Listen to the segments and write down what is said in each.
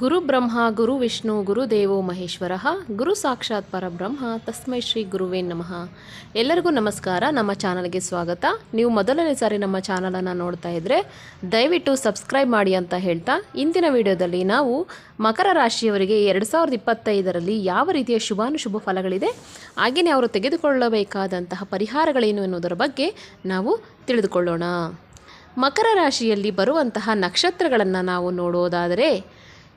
ಗುರು ಬ್ರಹ್ಮ, ಗುರು ವಿಷ್ಣು ಗುರುದೇವೋ ಮಹೇಶ್ವರ. ಗುರು ಸಾಕ್ಷಾತ್ ಪರಬ್ರಹ್ಮ, ತಸ್ಮೈ ಶ್ರೀ ಗುರುವೇ ನಮಃ. ಎಲ್ಲರಿಗೂ ನಮಸ್ಕಾರ, ನಮ್ಮ ಚಾನಲ್ಗೆ ಸ್ವಾಗತ. ನೀವು ಮೊದಲನೇ ಸಾರಿ ನಮ್ಮ ಚಾನಲನ್ನು ನೋಡ್ತಾ ಇದ್ದರೆ ದಯವಿಟ್ಟು ಸಬ್ಸ್ಕ್ರೈಬ್ ಮಾಡಿ ಅಂತ ಹೇಳ್ತಾ, ಇಂದಿನ ವಿಡಿಯೋದಲ್ಲಿ ನಾವು ಮಕರ ರಾಶಿಯವರಿಗೆ ಎರಡು ಸಾವಿರದ ಇಪ್ಪತ್ತೈದರಲ್ಲಿ ಯಾವ ರೀತಿಯ ಶುಭಾನುಶುಭ ಫಲಗಳಿದೆ ಹಾಗೆಯೇ ಅವರು ತೆಗೆದುಕೊಳ್ಳಬೇಕಾದಂತಹ ಪರಿಹಾರಗಳೇನು ಎನ್ನುವುದರ ಬಗ್ಗೆ ನಾವು ತಿಳಿದುಕೊಳ್ಳೋಣ. ಮಕರ ರಾಶಿಯಲ್ಲಿ ಬರುವಂತಹ ನಕ್ಷತ್ರಗಳನ್ನು ನಾವು ನೋಡೋದಾದರೆ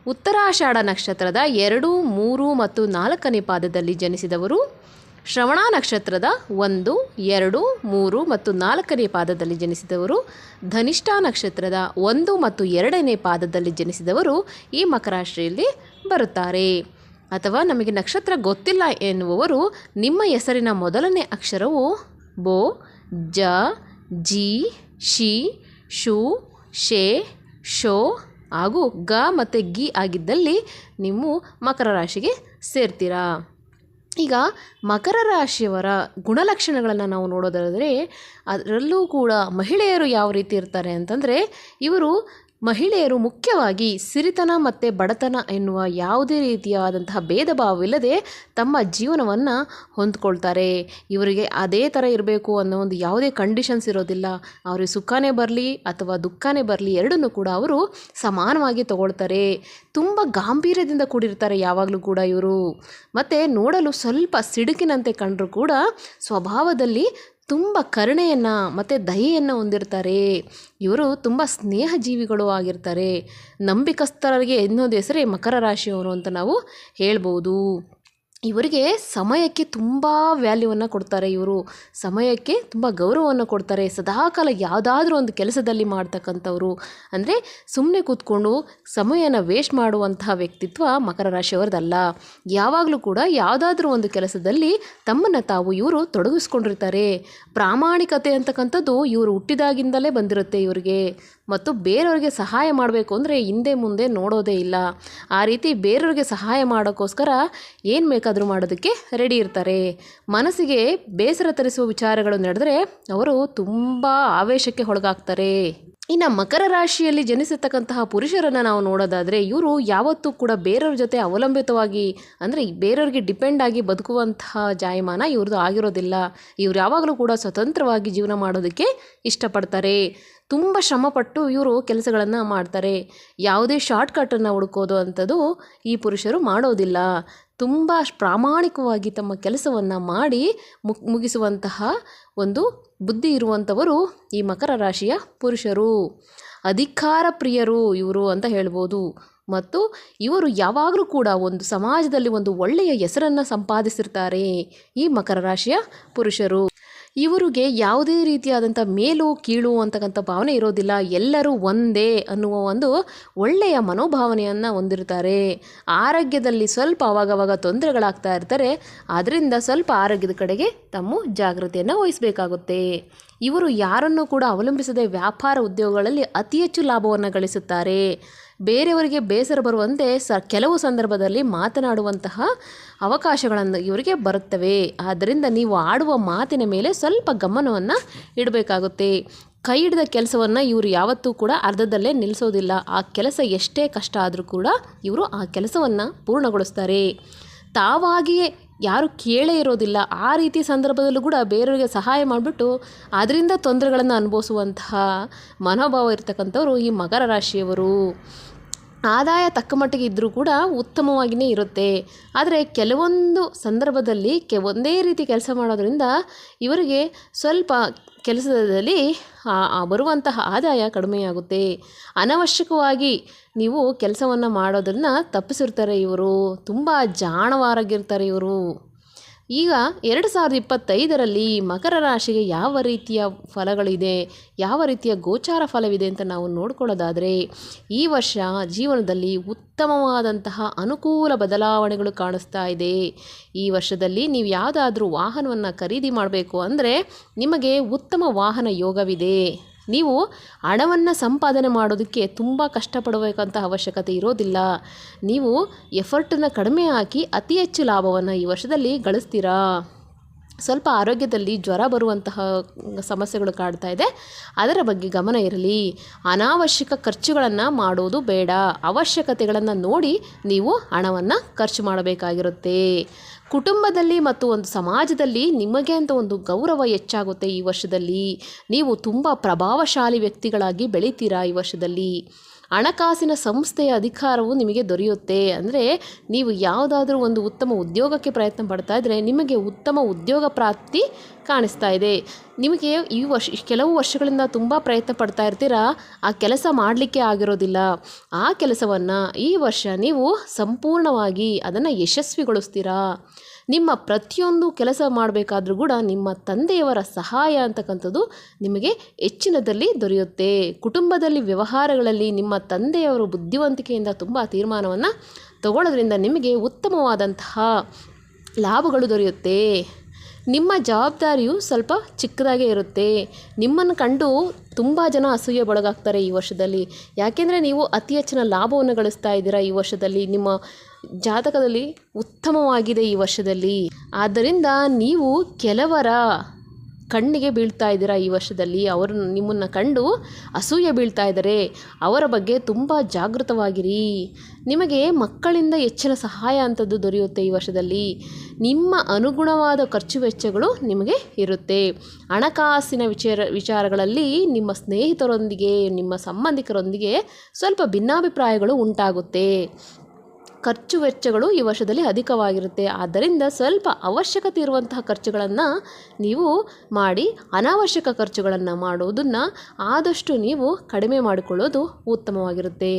ಉತ್ತರಾಷಾಢ ನಕ್ಷತ್ರದ ಎರಡು, ಮೂರು ಮತ್ತು ನಾಲ್ಕನೇ ಪಾದದಲ್ಲಿ ಜನಿಸಿದವರು ಶ್ರವಣ ನಕ್ಷತ್ರದ ಒಂದು, ಎರಡು, ಮೂರು ಮತ್ತು ನಾಲ್ಕನೇ ಪಾದದಲ್ಲಿ ಜನಿಸಿದವರು ಧನಿಷ್ಠ ನಕ್ಷತ್ರದ ಒಂದು ಮತ್ತು ಎರಡನೇ ಪಾದದಲ್ಲಿ ಜನಿಸಿದವರು ಈ ಮಕರಾಶ್ರಿಯಲ್ಲಿ ಬರುತ್ತಾರೆ. ಅಥವಾ ನಮಗೆ ನಕ್ಷತ್ರ ಗೊತ್ತಿಲ್ಲ ಎನ್ನುವವರು ನಿಮ್ಮ ಹೆಸರಿನ ಮೊದಲನೇ ಅಕ್ಷರವು ಬೋ, ಜ, ಜಿ, ಶಿ ಶು ಶೇ, ಶೋ ಹಾಗೂ ಗ ಮತ್ತು ಗಿ ಆಗಿದ್ದಲ್ಲಿ ನೀವು ಮಕರ ರಾಶಿಗೆ ಸೇರ್ತೀರಾ. ಈಗ ಮಕರ ರಾಶಿಯವರ ಗುಣಲಕ್ಷಣಗಳನ್ನು ನಾವು ನೋಡೋದಾದರೆ ಅದರಲ್ಲೂ ಕೂಡ ಮಹಿಳೆಯರು ಯಾವ ರೀತಿ ಇರ್ತಾರೆ ಅಂತಂದರೆ ಇವರು ಮಹಿಳೆಯರು ಮುಖ್ಯವಾಗಿ ಸಿರಿತನ ಮತ್ತು ಬಡತನ ಎನ್ನುವ ಯಾವುದೇ ರೀತಿಯಾದಂತಹ ಭೇದ ಭಾವವಿಲ್ಲದೆ ತಮ್ಮ ಜೀವನವನ್ನು ಹೊಂದ್ಕೊಳ್ತಾರೆ. ಇವರಿಗೆ ಅದೇ ಥರ ಇರಬೇಕು ಅನ್ನೋ ಒಂದು ಯಾವುದೇ ಕಂಡೀಷನ್ಸ್ ಇರೋದಿಲ್ಲ. ಅವರಿಗೆ ಸುಖನೇ ಬರಲಿ ಅಥವಾ ದುಃಖನೇ ಬರಲಿ ಎರಡನ್ನೂ ಕೂಡ ಅವರು ಸಮಾನವಾಗಿ ತಗೊಳ್ತಾರೆ. ತುಂಬ ಗಾಂಭೀರ್ಯದಿಂದ ಕೂಡಿರ್ತಾರೆ ಯಾವಾಗಲೂ ಕೂಡ ಇವರು. ಮತ್ತು ನೋಡಲು ಸ್ವಲ್ಪ ಸಿಡುಕಿನಂತೆ ಕಂಡರೂ ಕೂಡ ಸ್ವಭಾವದಲ್ಲಿ ತುಂಬ ಕರುಣೆಯನ್ನು ಮತ್ತು ದಯೆಯನ್ನು ಹೊಂದಿರ್ತಾರೆ. ಇವರು ತುಂಬ ಸ್ನೇಹ ಜೀವಿಗಳು ಆಗಿರ್ತಾರೆ. ನಂಬಿಕಸ್ಥರಿಗೆ ಎನ್ನೋದು ಹೆಸರೇ ಮಕರ ರಾಶಿಯವರು ಅಂತ ನಾವು ಹೇಳ್ಬೋದು. ಇವರಿಗೆ ಸಮಯಕ್ಕೆ ತುಂಬ ವ್ಯಾಲ್ಯೂವನ್ನು ಕೊಡ್ತಾರೆ ಇವರು. ಸಮಯಕ್ಕೆ ತುಂಬ ಗೌರವವನ್ನು ಕೊಡ್ತಾರೆ. ಸದಾಕಾಲ ಯಾವುದಾದ್ರೂ ಒಂದು ಕೆಲಸದಲ್ಲಿ ಮಾಡ್ತಕ್ಕಂಥವ್ರು. ಅಂದರೆ ಸುಮ್ಮನೆ ಕೂತ್ಕೊಂಡು ಸಮಯನ ವೇಸ್ಟ್ ಮಾಡುವಂತಹ ವ್ಯಕ್ತಿತ್ವ ಮಕರ ರಾಶಿಯವರದಲ್ಲ. ಯಾವಾಗಲೂ ಕೂಡ ಯಾವುದಾದ್ರೂ ಒಂದು ಕೆಲಸದಲ್ಲಿ ತಮ್ಮನ್ನು ತಾವು ಇವರು ತೊಡಗಿಸ್ಕೊಂಡಿರ್ತಾರೆ. ಪ್ರಾಮಾಣಿಕತೆ ಅಂತಕ್ಕಂಥದ್ದು ಇವರು ಹುಟ್ಟಿದಾಗಿಂದಲೇ ಬಂದಿರುತ್ತೆ ಇವರಿಗೆ. ಮತ್ತು ಬೇರೆಯವ್ರಿಗೆ ಸಹಾಯ ಮಾಡಬೇಕು ಅಂದರೆ ಹಿಂದೆ ಮುಂದೆ ನೋಡೋದೇ ಇಲ್ಲ. ಆ ರೀತಿ ಬೇರೆಯವ್ರಿಗೆ ಸಹಾಯ ಮಾಡೋಕ್ಕೋಸ್ಕರ ಏನು ಬೇಕಾದರೂ ಮಾಡೋದಕ್ಕೆ ರೆಡಿ ಇರ್ತಾರೆ. ಮನಸ್ಸಿಗೆ ಬೇಸರ ತರಿಸುವ ವಿಚಾರಗಳು ನಡೆದರೆ ಅವರು ತುಂಬ ಆವೇಶಕ್ಕೆ ಒಳಗಾಗ್ತಾರೆ. ಇನ್ನು ಮಕರ ರಾಶಿಯಲ್ಲಿ ಜನಿಸಿರ್ತಕ್ಕಂತಹ ಪುರುಷರನ್ನು ನಾವು ನೋಡೋದಾದರೆ ಇವರು ಯಾವತ್ತೂ ಕೂಡ ಬೇರೆಯವ್ರ ಜೊತೆ ಅವಲಂಬಿತವಾಗಿ ಅಂದರೆ ಬೇರೆಯವ್ರಿಗೆ ಡಿಪೆಂಡ್ ಆಗಿ ಬದುಕುವಂತಹ ಜಾಯಮಾನ ಇವ್ರದ್ದು ಆಗಿರೋದಿಲ್ಲ. ಇವ್ರು ಯಾವಾಗಲೂ ಕೂಡ ಸ್ವತಂತ್ರವಾಗಿ ಜೀವನ ಮಾಡೋದಕ್ಕೆ ಇಷ್ಟಪಡ್ತಾರೆ. ತುಂಬ ಶ್ರಮಪಟ್ಟು ಇವರು ಕೆಲಸಗಳನ್ನು ಮಾಡ್ತಾರೆ. ಯಾವುದೇ ಶಾರ್ಟ್ಕಟ್ಟನ್ನು ಹುಡುಕೋದು ಅಂಥದ್ದು ಈ ಪುರುಷರು ಮಾಡೋದಿಲ್ಲ. ತುಂಬ ಪ್ರಾಮಾಣಿಕವಾಗಿ ತಮ್ಮ ಕೆಲಸವನ್ನು ಮಾಡಿ ಮುಗ್ ಮುಗಿಸುವಂತಹ ಒಂದು ಬುದ್ಧಿ ಇರುವಂಥವರು ಈ ಮಕರ ರಾಶಿಯ ಪುರುಷರು. ಅಧಿಕಾರ ಪ್ರಿಯರು ಇವರು ಅಂತ ಹೇಳ್ಬೋದು. ಮತ್ತು ಇವರು ಯಾವಾಗಲೂ ಕೂಡ ಒಂದು ಸಮಾಜದಲ್ಲಿ ಒಂದು ಒಳ್ಳೆಯ ಹೆಸರನ್ನು ಸಂಪಾದಿಸಿರ್ತಾರೆ ಈ ಮಕರ ರಾಶಿಯ ಪುರುಷರು. ಇವರಿಗೆ ಯಾವುದೇ ರೀತಿಯಾದಂಥ ಮೇಲು ಕೀಳು ಅಂತಕ್ಕಂಥ ಭಾವನೆ ಇರೋದಿಲ್ಲ. ಎಲ್ಲರೂ ಒಂದೇ ಅನ್ನುವ ಒಂದು ಒಳ್ಳೆಯ ಮನೋಭಾವನೆಯನ್ನು ಹೊಂದಿರ್ತಾರೆ. ಆರೋಗ್ಯದಲ್ಲಿ ಸ್ವಲ್ಪ ಅವಾಗವಾಗ ತೊಂದರೆಗಳಾಗ್ತಾ ಇರ್ತಾರೆ. ಅದರಿಂದ ಸ್ವಲ್ಪ ಆರೋಗ್ಯದ ಕಡೆಗೆ ತಮ್ಮ ಜಾಗ್ರತೆಯನ್ನು ವಹಿಸಬೇಕಾಗುತ್ತೆ. ಇವರು ಯಾರನ್ನೂ ಕೂಡ ಅವಲಂಬಿಸದೆ ವ್ಯಾಪಾರ ಉದ್ಯೋಗಗಳಲ್ಲಿ ಅತಿ ಹೆಚ್ಚು ಲಾಭವನ್ನು ಗಳಿಸುತ್ತಾರೆ. ಬೇರೆಯವರಿಗೆ ಬೇಸರ ಬರುವಂತೆ ಸ ಕೆಲವು ಸಂದರ್ಭದಲ್ಲಿ ಮಾತನಾಡುವಂತಹ ಅವಕಾಶಗಳನ್ನು ಇವರಿಗೆ ಬರುತ್ತವೆ. ಆದ್ದರಿಂದ ನೀವು ಆಡುವ ಮಾತಿನ ಮೇಲೆ ಸ್ವಲ್ಪ ಗಮನವನ್ನು ಇಡಬೇಕಾಗುತ್ತೆ. ಕೈ ಹಿಡಿದ ಕೆಲಸವನ್ನು ಇವರು ಯಾವತ್ತೂ ಕೂಡ ಅರ್ಧದಲ್ಲೇ ನಿಲ್ಲಿಸೋದಿಲ್ಲ ಆ ಕೆಲಸ ಎಷ್ಟೇ ಕಷ್ಟ ಆದರೂ ಕೂಡ ಇವರು ಆ ಕೆಲಸವನ್ನು ಪೂರ್ಣಗೊಳಿಸ್ತಾರೆ. ತಾವಾಗಿಯೇ ಯಾರು ಕೇಳೇ ಇರೋದಿಲ್ಲ. ಆ ರೀತಿ ಸಂದರ್ಭದಲ್ಲೂ ಕೂಡ ಬೇರೆಯವರಿಗೆ ಸಹಾಯ ಮಾಡಿಬಿಟ್ಟು ಅದರಿಂದ ತೊಂದರೆಗಳನ್ನು ಅನುಭವಿಸುವಂತಹ ಮನೋಭಾವ ಇರ್ತಕ್ಕಂಥವ್ರು ಈ ಮಕರ ರಾಶಿಯವರು. ಆದಾಯ ತಕ್ಕ ಮಟ್ಟಿಗೆ ಇದ್ದರೂ ಕೂಡ ಉತ್ತಮವಾಗಿಯೇ ಇರುತ್ತೆ. ಆದರೆ ಕೆಲವೊಂದು ಸಂದರ್ಭದಲ್ಲಿ ಕೆ ಒಂದೇ ರೀತಿ ಕೆಲಸ ಮಾಡೋದರಿಂದ ಇವರಿಗೆ ಸ್ವಲ್ಪ ಕೆಲಸದಲ್ಲಿ ಬರುವಂತಹ ಆದಾಯ ಕಡಿಮೆಯಾಗುತ್ತೆ. ಅನವಶ್ಯಕವಾಗಿ ನೀವು ಕೆಲಸವನ್ನು ಮಾಡೋದನ್ನು ತಪ್ಪಿಸಿರ್ತಾರೆ ಇವರು. ತುಂಬ ಜಾಣವಾರಾಗಿರ್ತಾರೆ ಇವರು. ಈಗ ಎರಡು ಸಾವಿರದ ಇಪ್ಪತ್ತೈದರಲ್ಲಿ ಮಕರ ರಾಶಿಗೆ ಯಾವ ರೀತಿಯ ಫಲಗಳಿದೆ, ಯಾವ ರೀತಿಯ ಗೋಚಾರ ಫಲವಿದೆ ಅಂತ ನಾವು ನೋಡ್ಕೊಳ್ಳೋದಾದರೆ, ಈ ವರ್ಷ ಜೀವನದಲ್ಲಿ ಉತ್ತಮವಾದಂತಹ ಅನುಕೂಲ ಬದಲಾವಣೆಗಳು ಕಾಣಿಸ್ತಾ ಇದೆ. ಈ ವರ್ಷದಲ್ಲಿ ನೀವು ಯಾವುದಾದ್ರೂ ವಾಹನವನ್ನು ಖರೀದಿ ಮಾಡಬೇಕು ಅಂದರೆ ನಿಮಗೆ ಉತ್ತಮ ವಾಹನ ಯೋಗವಿದೆ. ನೀವು ಹಣವನ್ನು ಸಂಪಾದನೆ ಮಾಡೋದಕ್ಕೆ ತುಂಬ ಕಷ್ಟಪಡಬೇಕಂತ ಅವಶ್ಯಕತೆ ಇರೋದಿಲ್ಲ. ನೀವು ಎಫರ್ಟನ್ನು ಕಡಿಮೆ ಹಾಕಿ ಅತಿ ಹೆಚ್ಚು ಲಾಭವನ್ನು ಈ ವರ್ಷದಲ್ಲಿ ಗಳಿಸ್ತೀರಾ? ಸ್ವಲ್ಪ ಆರೋಗ್ಯದಲ್ಲಿ ಜ್ವರ ಬರುವಂತಹ ಸಮಸ್ಯೆಗಳು ಕಾಡ್ತಾ ಇದೆ. ಅದರ ಬಗ್ಗೆ ಗಮನ ಇರಲಿ. ಅನಾವಶ್ಯಕ ಖರ್ಚುಗಳನ್ನು ಮಾಡುವುದು ಬೇಡ. ಅವಶ್ಯಕತೆಗಳನ್ನು ನೋಡಿ ನೀವು ಹಣವನ್ನು ಖರ್ಚು ಮಾಡಬೇಕಾಗಿರುತ್ತೆ. ಕುಟುಂಬದಲ್ಲಿ ಮತ್ತು ಒಂದು ಸಮಾಜದಲ್ಲಿ ನಿಮಗೆ ಅಂತ ಒಂದು ಗೌರವ ಹೆಚ್ಚಾಗುತ್ತೆ ಈ ವರ್ಷದಲ್ಲಿ. ನೀವು ತುಂಬ ಪ್ರಭಾವಶಾಲಿ ವ್ಯಕ್ತಿಗಳಾಗಿ ಬೆಳಿತೀರಾ ಈ ವರ್ಷದಲ್ಲಿ? ಹಣಕಾಸಿನ ಸಂಸ್ಥೆಯ ಅಧಿಕಾರವು ನಿಮಗೆ ದೊರೆಯುತ್ತೆ ಅಂದರೆ ನೀವು ಯಾವುದಾದ್ರೂ ಒಂದು ಉತ್ತಮ ಉದ್ಯೋಗಕ್ಕೆ ಪ್ರಯತ್ನ ಪಡ್ತಾ ಇದ್ದರೆ ನಿಮಗೆ ಉತ್ತಮ ಉದ್ಯೋಗ ಪ್ರಾಪ್ತಿ ಕಾಣಿಸ್ತಾ ಇದೆ. ನಿಮಗೆ ಈ ವರ್ಷ ಕೆಲವು ವರ್ಷಗಳಿಂದ ತುಂಬ ಪ್ರಯತ್ನ ಪಡ್ತಾ ಇರ್ತೀರಾ? ಆ ಕೆಲಸ ಮಾಡಲಿಕ್ಕೆ ಆಗಿರೋದಿಲ್ಲ. ಆ ಕೆಲಸವನ್ನು ಈ ವರ್ಷ ನೀವು ಸಂಪೂರ್ಣವಾಗಿ ಅದನ್ನು ಯಶಸ್ವಿಗೊಳಿಸ್ತೀರಾ? ನಿಮ್ಮ ಪ್ರತಿಯೊಂದು ಕೆಲಸ ಮಾಡಬೇಕಾದ್ರೂ ಕೂಡ ನಿಮ್ಮ ತಂದೆಯವರ ಸಹಾಯ ಅಂತಕ್ಕಂಥದ್ದು ನಿಮಗೆ ಹೆಚ್ಚಿನದಲ್ಲಿ ದೊರೆಯುತ್ತೆ. ಕುಟುಂಬದಲ್ಲಿ ವ್ಯವಹಾರಗಳಲ್ಲಿ ನಿಮ್ಮ ತಂದೆಯವರು ಬುದ್ಧಿವಂತಿಕೆಯಿಂದ ತುಂಬ ತೀರ್ಮಾನವನ್ನು ತಗೊಳ್ಳೋದ್ರಿಂದ ನಿಮಗೆ ಉತ್ತಮವಾದಂತಹ ಲಾಭಗಳು ದೊರೆಯುತ್ತೆ. ನಿಮ್ಮ ಜವಾಬ್ದಾರಿಯು ಸ್ವಲ್ಪ ಚಿಕ್ಕದಾಗೇ ಇರುತ್ತೆ. ನಿಮ್ಮನ್ನು ಕಂಡು ತುಂಬ ಜನ ಅಸೂಯೆ ಒಳಗಾಗ್ತಾರೆ ಈ ವರ್ಷದಲ್ಲಿ. ಯಾಕೆಂದರೆ ನೀವು ಅತಿ ಹೆಚ್ಚಿನ ಲಾಭವನ್ನು ಗಳಿಸ್ತಾ ಇದ್ದೀರಾ ಈ ವರ್ಷದಲ್ಲಿ. ನಿಮ್ಮ ಜಾತಕದಲ್ಲಿ ಉತ್ತಮವಾಗಿದೆ ಈ ವರ್ಷದಲ್ಲಿ. ಆದ್ದರಿಂದ ನೀವು ಕೆಲವರ ಕಣ್ಣಿಗೆ ಬೀಳ್ತಾ ಇದ್ದೀರಾ ಈ ವರ್ಷದಲ್ಲಿ. ಅವರು ನಿಮ್ಮನ್ನು ಕಂಡು ಅಸೂಯೆ ಬೀಳ್ತಾ ಇದ್ದಾರೆ. ಅವರ ಬಗ್ಗೆ ತುಂಬ ಜಾಗೃತವಾಗಿರಿ. ನಿಮಗೆ ಮಕ್ಕಳಿಂದ ಹೆಚ್ಚಿನ ಸಹಾಯ ಅಂಥದ್ದು ದೊರೆಯುತ್ತೆ ಈ ವರ್ಷದಲ್ಲಿ. ನಿಮ್ಮ ಅನುಗುಣವಾದ ಖರ್ಚು ವೆಚ್ಚಗಳು ನಿಮಗೆ ಇರುತ್ತೆ. ಹಣಕಾಸಿನ ವಿಚಾರ, ವಿಚಾರಗಳಲ್ಲಿ ನಿಮ್ಮ ಸ್ನೇಹಿತರೊಂದಿಗೆ, ನಿಮ್ಮ ಸಂಬಂಧಿಕರೊಂದಿಗೆ ಸ್ವಲ್ಪ ಭಿನ್ನಾಭಿಪ್ರಾಯಗಳು ಉಂಟಾಗುತ್ತೆ. ಖರ್ಚು ವೆಚ್ಚಗಳು ಈ ವರ್ಷದಲ್ಲಿ ಅಧಿಕವಾಗಿರುತ್ತೆ. ಆದ್ದರಿಂದ ಸ್ವಲ್ಪ ಅವಶ್ಯಕತೆ ಇರುವಂತಹ ಖರ್ಚುಗಳನ್ನು ನೀವು ಮಾಡಿ, ಅನಾವಶ್ಯಕ ಖರ್ಚುಗಳನ್ನು ಮಾಡುವುದನ್ನು ಆದಷ್ಟು ನೀವು ಕಡಿಮೆ ಮಾಡಿಕೊಳ್ಳೋದು ಉತ್ತಮವಾಗಿರುತ್ತೆ.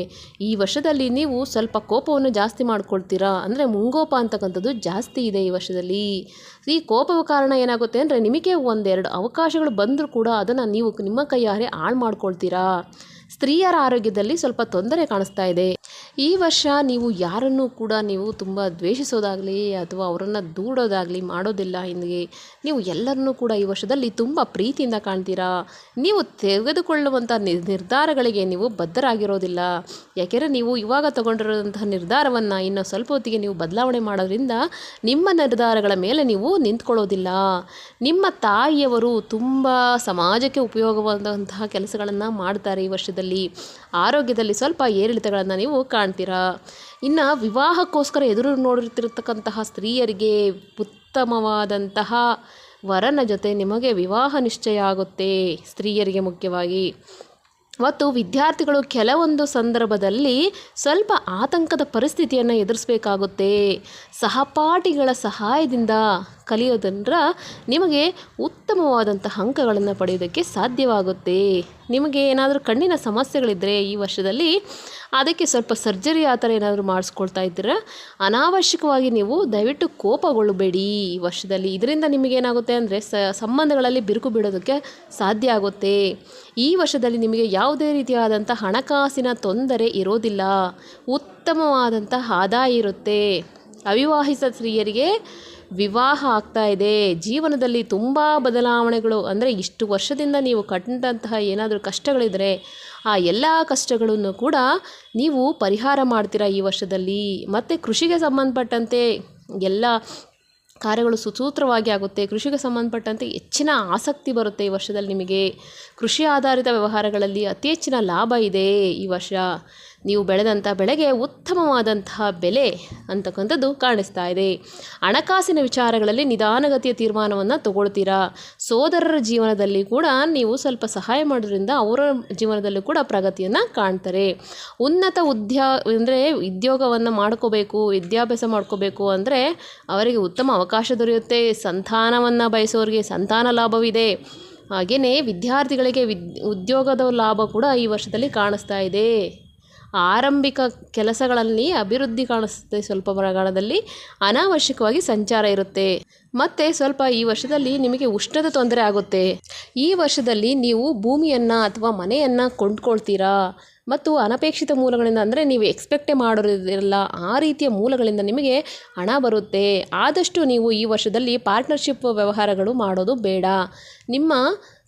ಈ ವರ್ಷದಲ್ಲಿ ನೀವು ಸ್ವಲ್ಪ ಕೋಪವನ್ನು ಜಾಸ್ತಿ ಮಾಡ್ಕೊಳ್ತೀರಾ? ಅಂದರೆ ಮುಂಗೋಪ ಅಂತಕ್ಕಂಥದ್ದು ಜಾಸ್ತಿ ಇದೆ ಈ ವರ್ಷದಲ್ಲಿ. ಈ ಕೋಪವ ಕಾರಣ ಏನಾಗುತ್ತೆ ಅಂದರೆ ನಿಮಗೆ ಒಂದೆರಡು ಅವಕಾಶಗಳು ಬಂದರೂ ಕೂಡ ಅದನ್ನು ನೀವು ನಿಮ್ಮ ಕೈಯಾರೆ ಹಾಳು ಮಾಡ್ಕೊಳ್ತೀರಾ? ಸ್ತ್ರೀಯರ ಆರೋಗ್ಯದಲ್ಲಿ ಸ್ವಲ್ಪ ತೊಂದರೆ ಕಾಣಿಸ್ತಾ ಇದೆ. ಈ ವರ್ಷ ನೀವು ಯಾರನ್ನು ಕೂಡ ನೀವು ತುಂಬ ದ್ವೇಷಿಸೋದಾಗಲಿ ಅಥವಾ ಅವರನ್ನು ದೂಡೋದಾಗಲಿ ಮಾಡೋದಿಲ್ಲ ಹಿಂದೆ ನೀವು ಎಲ್ಲರನ್ನೂ ಕೂಡ ಈ ವರ್ಷದಲ್ಲಿ ತುಂಬ ಪ್ರೀತಿಯಿಂದ ಕಾಣ್ತೀರಾ? ನೀವು ತೆಗೆದುಕೊಳ್ಳುವಂಥ ನಿರ್ಧಾರಗಳಿಗೆ ನೀವು ಬದ್ಧರಾಗಿರೋದಿಲ್ಲ. ಯಾಕೆಂದರೆ ನೀವು ಇವಾಗ ತಗೊಂಡಿರೋಂತಹ ನಿರ್ಧಾರವನ್ನು ಇನ್ನು ಸ್ವಲ್ಪ ಹೊತ್ತಿಗೆ ನೀವು ಬದಲಾವಣೆ ಮಾಡೋದ್ರಿಂದ ನಿಮ್ಮ ನಿರ್ಧಾರಗಳ ಮೇಲೆ ನೀವು ನಿಂತ್ಕೊಳ್ಳೋದಿಲ್ಲ. ನಿಮ್ಮ ತಾಯಿಯವರು ತುಂಬ ಸಮಾಜಕ್ಕೆ ಉಪಯೋಗವಾದಂತಹ ಕೆಲಸಗಳನ್ನು ಮಾಡ್ತಾರೆ ಈ ವರ್ಷದಲ್ಲಿ. ಆರೋಗ್ಯದಲ್ಲಿ ಸ್ವಲ್ಪ ಏರಿಳಿತಗಳನ್ನು ನೀವು ಕಾಣ್ತೀರಾ? ಇನ್ನು ವಿವಾಹಕ್ಕೋಸ್ಕರ ಎದುರು ನೋಡಿರ್ತಿರ್ತಕ್ಕಂತಹ ಸ್ತ್ರೀಯರಿಗೆ ಉತ್ತಮವಾದಂತಹ ವರನ ಜೊತೆ ನಿಮಗೆ ವಿವಾಹ ನಿಶ್ಚಯ ಆಗುತ್ತೆ ಸ್ತ್ರೀಯರಿಗೆ ಮುಖ್ಯವಾಗಿ. ಮತ್ತು ವಿದ್ಯಾರ್ಥಿಗಳು ಕೆಲವೊಂದು ಸಂದರ್ಭದಲ್ಲಿ ಸ್ವಲ್ಪ ಆತಂಕದ ಪರಿಸ್ಥಿತಿಯನ್ನು ಎದುರಿಸಬೇಕಾಗುತ್ತೆ. ಸಹಪಾಠಿಗಳ ಸಹಾಯದಿಂದ ಕಲಿಯೋದಂದ್ರ ನಿಮಗೆ ಉತ್ತಮವಾದಂಥ ಅಂಕಗಳನ್ನು ಪಡೆಯೋದಕ್ಕೆ ಸಾಧ್ಯವಾಗುತ್ತೆ. ನಿಮಗೆ ಏನಾದರೂ ಕಣ್ಣಿನ ಸಮಸ್ಯೆಗಳಿದ್ದರೆ ಈ ವರ್ಷದಲ್ಲಿ ಅದಕ್ಕೆ ಸ್ವಲ್ಪ ಸರ್ಜರಿ ಆ ಥರ ಏನಾದರೂ ಮಾಡಿಸ್ಕೊಳ್ತಾ ಇದ್ದೀರಾ? ಅನಾವಶ್ಯಕವಾಗಿ ನೀವು ದಯವಿಟ್ಟು ಕೋಪಗೊಳ್ಳಬೇಡಿ. ಈ ವರ್ಷದಲ್ಲಿ ಇದರಿಂದ ನಿಮಗೇನಾಗುತ್ತೆ ಅಂದರೆ ಸ, ಸಂಬಂಧಗಳಲ್ಲಿ ಬಿರುಕು ಬಿಡೋದಕ್ಕೆ ಸಾಧ್ಯ ಆಗುತ್ತೆ. ಈ ವರ್ಷದಲ್ಲಿ ನಿಮಗೆ ಯಾವುದೇ ರೀತಿಯಾದಂಥ ಹಣಕಾಸಿನ ತೊಂದರೆ ಇರೋದಿಲ್ಲ. ಉತ್ತಮವಾದಂಥ ಆದಾಯ ಇರುತ್ತೆ. ಅವಿವಾಹಿತ ಸ್ತ್ರೀಯರಿಗೆ ವಿವಾಹ ಆಗ್ತಾ ಇದೆ. ಜೀವನದಲ್ಲಿ ತುಂಬ ಬದಲಾವಣೆಗಳು, ಅಂದರೆ ಇಷ್ಟು ವರ್ಷದಿಂದ ನೀವು ಕಂಡಂತಹ ಏನಾದರೂ ಕಷ್ಟಗಳಿದ್ದರೆ ಆ ಎಲ್ಲ ಕಷ್ಟಗಳನ್ನು ಕೂಡ ನೀವು ಪರಿಹಾರ ಮಾಡ್ತೀರಾ ಈ ವರ್ಷದಲ್ಲಿ? ಮತ್ತು ಕೃಷಿಗೆ ಸಂಬಂಧಪಟ್ಟಂತೆ ಎಲ್ಲ ಕಾರ್ಯಗಳು ಸುಸೂತ್ರವಾಗಿ ಆಗುತ್ತೆ. ಕೃಷಿಗೆ ಸಂಬಂಧಪಟ್ಟಂತೆ ಹೆಚ್ಚಿನ ಆಸಕ್ತಿ ಬರುತ್ತೆ ಈ ವರ್ಷದಲ್ಲಿ ನಿಮಗೆ. ಕೃಷಿ ಆಧಾರಿತ ವ್ಯವಹಾರಗಳಲ್ಲಿ ಅತಿ ಹೆಚ್ಚಿನ ಲಾಭ ಇದೆ ಈ ವರ್ಷ. ನೀವು ಬೆಳೆದಂಥ ಬೆಳೆಗೆ ಉತ್ತಮವಾದಂತಹ ಬೆಲೆ ಅಂತಕ್ಕಂಥದ್ದು ಕಾಣಿಸ್ತಾ ಇದೆ. ಹಣಕಾಸಿನ ವಿಚಾರಗಳಲ್ಲಿ ನಿಧಾನಗತಿಯ ತೀರ್ಮಾನವನ್ನು ತಗೊಳ್ತೀರಾ? ಸೋದರರ ಜೀವನದಲ್ಲಿ ಕೂಡ ನೀವು ಸ್ವಲ್ಪ ಸಹಾಯ ಮಾಡೋದ್ರಿಂದ ಅವರ ಜೀವನದಲ್ಲೂ ಕೂಡ ಪ್ರಗತಿಯನ್ನು ಕಾಣ್ತಾರೆ. ಉನ್ನತ ಉದ್ಯೋ, ಅಂದರೆ ಉದ್ಯೋಗವನ್ನು ಮಾಡ್ಕೋಬೇಕು, ವಿದ್ಯಾಭ್ಯಾಸ ಮಾಡ್ಕೋಬೇಕು ಅಂದರೆ ಅವರಿಗೆ ಉತ್ತಮ ಅವಕಾಶ ದೊರೆಯುತ್ತೆ. ಸಂತಾನವನ್ನು ಬಯಸೋರಿಗೆ ಸಂತಾನ ಲಾಭವಿದೆ. ಹಾಗೆಯೇ ವಿದ್ಯಾರ್ಥಿಗಳಿಗೆ ವಿದ್, ಉದ್ಯೋಗದ ಲಾಭ ಕೂಡ ಈ ವರ್ಷದಲ್ಲಿ ಕಾಣಿಸ್ತಾ ಇದೆ. ಆರಂಭಿಕ ಕೆಲಸಗಳಲ್ಲಿ ಅಭಿವೃದ್ಧಿ ಕಾಣಿಸುತ್ತೆ ಸ್ವಲ್ಪ ಪ್ರಮಾಣದಲ್ಲಿ. ಅನಾವಶ್ಯಕವಾಗಿ ಸಂಚಾರ ಇರುತ್ತೆ. ಮತ್ತು ಸ್ವಲ್ಪ ಈ ವರ್ಷದಲ್ಲಿ ನಿಮಗೆ ಉಷ್ಣದ ತೊಂದರೆ ಆಗುತ್ತೆ. ಈ ವರ್ಷದಲ್ಲಿ ನೀವು ಭೂಮಿಯನ್ನು ಅಥವಾ ಮನೆಯನ್ನು ಕೊಂಡ್ಕೊಳ್ತೀರಾ? ಮತ್ತು ಅನಪೇಕ್ಷಿತ ಮೂಲಗಳಿಂದ ಅಂದರೆ ನೀವು ಎಕ್ಸ್ಪೆಕ್ಟೇ ಮಾಡೋದಿರಲ್ಲ. ಆ ರೀತಿಯ ಮೂಲಗಳಿಂದ ನಿಮಗೆ ಹಣ ಬರುತ್ತೆ. ಆದಷ್ಟು ನೀವು ಈ ವರ್ಷದಲ್ಲಿ ಪಾರ್ಟ್ನರ್ಶಿಪ್ ವ್ಯವಹಾರಗಳು ಮಾಡೋದು ಬೇಡ. ನಿಮ್ಮ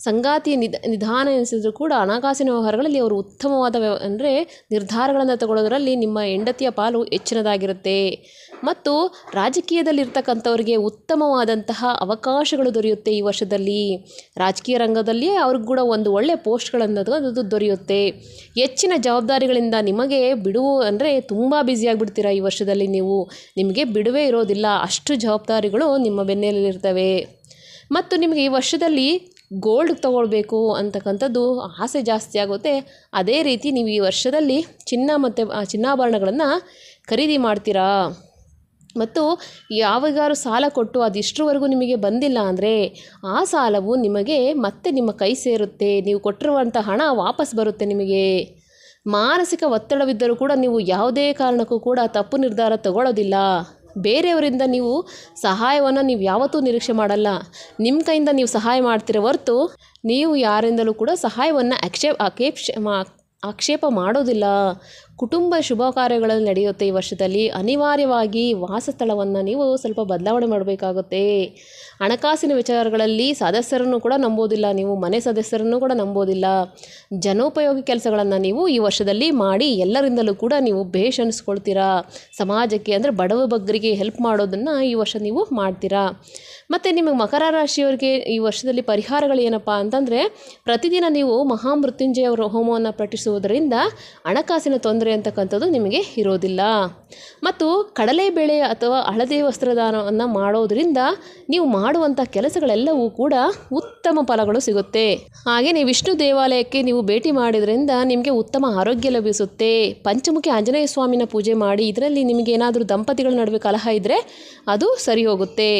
ಸಂಗಾತಿಯ ನಿಧ, ನಿಧಾನ ಎನಿಸಿದ್ರು ಕೂಡ ಹಣಕಾಸಿನ ವ್ಯವಹಾರಗಳಲ್ಲಿ ಅವರು ಉತ್ತಮವಾದ ವ್ಯವ ಅಂದರೆ ನಿರ್ಧಾರಗಳನ್ನು ತಗೊಳ್ಳೋದರಲ್ಲಿ ನಿಮ್ಮ ಹೆಂಡತಿಯ ಪಾಲು ಹೆಚ್ಚಿನದಾಗಿರುತ್ತೆ. ಮತ್ತು ರಾಜಕೀಯದಲ್ಲಿರ್ತಕ್ಕಂಥವ್ರಿಗೆ ಉತ್ತಮವಾದಂತಹ ಅವಕಾಶಗಳು ದೊರೆಯುತ್ತೆ ಈ ವರ್ಷದಲ್ಲಿ. ರಾಜಕೀಯ ರಂಗದಲ್ಲಿಯೇ ಅವ್ರಿಗೆ ಕೂಡ ಒಂದು ಒಳ್ಳೆಯ ಪೋಸ್ಟ್ಗಳನ್ನು ದೊರೆಯುತ್ತೆ. ಹೆಚ್ಚಿನ ಜವಾಬ್ದಾರಿಗಳಿಂದ ನಿಮಗೆ ಬಿಡುವು, ಅಂದರೆ ತುಂಬ ಬ್ಯುಸಿಯಾಗಿಬಿಡ್ತೀರ ಈ ವರ್ಷದಲ್ಲಿ ನೀವು? ನಿಮಗೆ ಬಿಡುವೇ ಇರೋದಿಲ್ಲ. ಅಷ್ಟು ಜವಾಬ್ದಾರಿಗಳು ನಿಮ್ಮ ಬೆನ್ನೆಲ್ಲಿರ್ತವೆ ಮತ್ತು ನಿಮಗೆ ಈ ವರ್ಷದಲ್ಲಿ ಗೋಲ್ಡ್ ತಗೊಳ್ಬೇಕು ಅಂತಕ್ಕಂಥದ್ದು ಆಸೆ ಜಾಸ್ತಿ ಆಗುತ್ತೆ. ಅದೇ ರೀತಿ ನೀವು ಈ ವರ್ಷದಲ್ಲಿ ಚಿನ್ನ ಮತ್ತು ಚಿನ್ನಾಭರಣಗಳನ್ನು ಖರೀದಿ ಮಾಡ್ತೀರಾ? ಮತ್ತು ಯಾವಾಗಾರು ಸಾಲ ಕೊಟ್ಟು ಅದಿಷ್ಟರವರೆಗೂ ನಿಮಗೆ ಬಂದಿಲ್ಲ ಅಂದರೆ ಆ ಸಾಲವು ನಿಮಗೆ ಮತ್ತೆ ನಿಮ್ಮ ಕೈ ಸೇರುತ್ತೆ. ನೀವು ಕೊಟ್ಟಿರುವಂಥ ಹಣ ವಾಪಸ್ ಬರುತ್ತೆ ನಿಮಗೆ. ಮಾನಸಿಕ ಒತ್ತಡವಿದ್ದರೂ ಕೂಡ ನೀವು ಯಾವುದೇ ಕಾರಣಕ್ಕೂ ಕೂಡ ತಪ್ಪು ನಿರ್ಧಾರ ತಗೊಳ್ಳೋದಿಲ್ಲ. ಬೇರೆಯವರಿಂದ ನೀವು ಸಹಾಯವನ್ನು ನೀವು ಯಾವತ್ತೂ ನಿರೀಕ್ಷೆ ಮಾಡಲ್ಲ. ನಿಮ್ಮ ಕೈಯಿಂದ ನೀವು ಸಹಾಯ ಮಾಡ್ತಿರೋ ಹೊರತು ನೀವು ಯಾರಿಂದಲೂ ಕೂಡ ಸಹಾಯವನ್ನು ಆಕ್ಷೇಪ ಆಕ್ಷೇಪ ಮಾಡೋದಿಲ್ಲ. ಕುಟುಂಬ ಶುಭ ಕಾರ್ಯಗಳಲ್ಲಿ ನಡೆಯುತ್ತೆ ಈ ವರ್ಷದಲ್ಲಿ. ಅನಿವಾರ್ಯವಾಗಿ ವಾಸಸ್ಥಳವನ್ನು ನೀವು ಸ್ವಲ್ಪ ಬದಲಾವಣೆ ಮಾಡಬೇಕಾಗುತ್ತೆ. ಹಣಕಾಸಿನ ವಿಚಾರಗಳಲ್ಲಿ ಸದಸ್ಯರನ್ನು ಕೂಡ ನಂಬೋದಿಲ್ಲ, ನೀವು ಮನೆ ಸದಸ್ಯರನ್ನು ಕೂಡ ನಂಬೋದಿಲ್ಲ. ಜನೋಪಯೋಗಿ ಕೆಲಸಗಳನ್ನು ನೀವು ಈ ವರ್ಷದಲ್ಲಿ ಮಾಡಿ ಎಲ್ಲರಿಂದಲೂ ಕೂಡ ನೀವು ಭೇಷ್ ಅನಿಸ್ಕೊಳ್ತೀರಾ? ಸಮಾಜಕ್ಕೆ ಅಂದರೆ ಬಡವ ಬಗ್ಗರಿಗೆ ಹೆಲ್ಪ್ ಮಾಡೋದನ್ನು ಈ ವರ್ಷ ನೀವು ಮಾಡ್ತೀರಾ? ಮತ್ತು ನಿಮಗೆ ಮಕರ ರಾಶಿಯವರಿಗೆ ಈ ವರ್ಷದಲ್ಲಿ ಪರಿಹಾರಗಳು ಏನಪ್ಪ ಅಂತಂದರೆ, ಪ್ರತಿದಿನ ನೀವು ಮಹಾಮೃತ್ಯುಂಜಯ ಹೋಮವನ್ನು ಪ್ರಕಟಿಸುವುದರಿಂದ ಹಣಕಾಸಿನ ತೊಂದರೆ ಅಂತಕ್ಕಂಥದ್ದು ನಿಮಗೆ ಇರೋದಿಲ್ಲ. ಮತ್ತು ಕಡಲೆಬೇಳೆ ಅಥವಾ ಹಳದಿ ವಸ್ತ್ರದಾನವನ್ನು ಮಾಡೋದರಿಂದ ನೀವು ಮಾಡುವಂಥ ಕೆಲಸಗಳೆಲ್ಲವೂ ಕೂಡ ಉತ್ತಮ ಫಲಗಳು ಸಿಗುತ್ತೆ. ಹಾಗೆಯೇ ವಿಷ್ಣು ದೇವಾಲಯಕ್ಕೆ ನೀವು ಭೇಟಿ ಮಾಡಿದ್ರಿಂದ ನಿಮಗೆ ಉತ್ತಮ ಆರೋಗ್ಯ ಲಭಿಸುತ್ತೆ. ಪಂಚಮುಖಿ ಆಂಜನೇಯ ಸ್ವಾಮಿನ ಪೂಜೆ ಮಾಡಿ ಇದರಲ್ಲಿ ನಿಮಗೆ ಏನಾದರೂ ದಂಪತಿಗಳ ನಡುವೆ ಕಲಹ ಇದ್ದರೆ ಅದು ಸರಿ ಹೋಗುತ್ತೆ.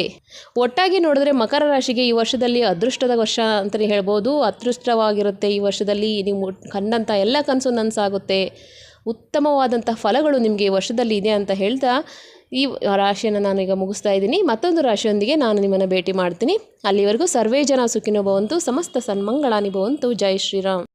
ಒಟ್ಟಾಗಿ ನೋಡಿದ್ರೆ ಮಕರ ರಾಶಿಗೆ ಈ ವರ್ಷದಲ್ಲಿ ಅದೃಷ್ಟದ ವರ್ಷ ಅಂತಲೇ ಹೇಳ್ಬೋದು. ಅದೃಷ್ಟವಾಗಿರುತ್ತೆ ಈ ವರ್ಷದಲ್ಲಿ. ನೀವು ಕಂಡಂಥ ಎಲ್ಲ ಕನಸು ನನಸಾಗುತ್ತೆ. ಉತ್ತಮವಾದಂಥ ಫಲಗಳು ನಿಮಗೆ ವರ್ಷದಲ್ಲಿ ಇದೆ ಅಂತ ಹೇಳ್ತಾ ಈ ರಾಶಿಯನ್ನು ನಾನೀಗ ಮುಗಿಸ್ತಾ ಇದ್ದೀನಿ. ಮತ್ತೊಂದು ರಾಶಿಯೊಂದಿಗೆ ನಾನು ನಿಮ್ಮನ್ನು ಭೇಟಿ ಮಾಡ್ತೀನಿ. ಅಲ್ಲಿವರೆಗೂ ಸರ್ವೇ ಜನ ಸುಖಿನೋ ಭವಂತು, ಸಮಸ್ತ ಸನ್ಮಂಗಳಾನಿ ಭವಂತು. ಜೈ ಶ್ರೀರಾಮ್.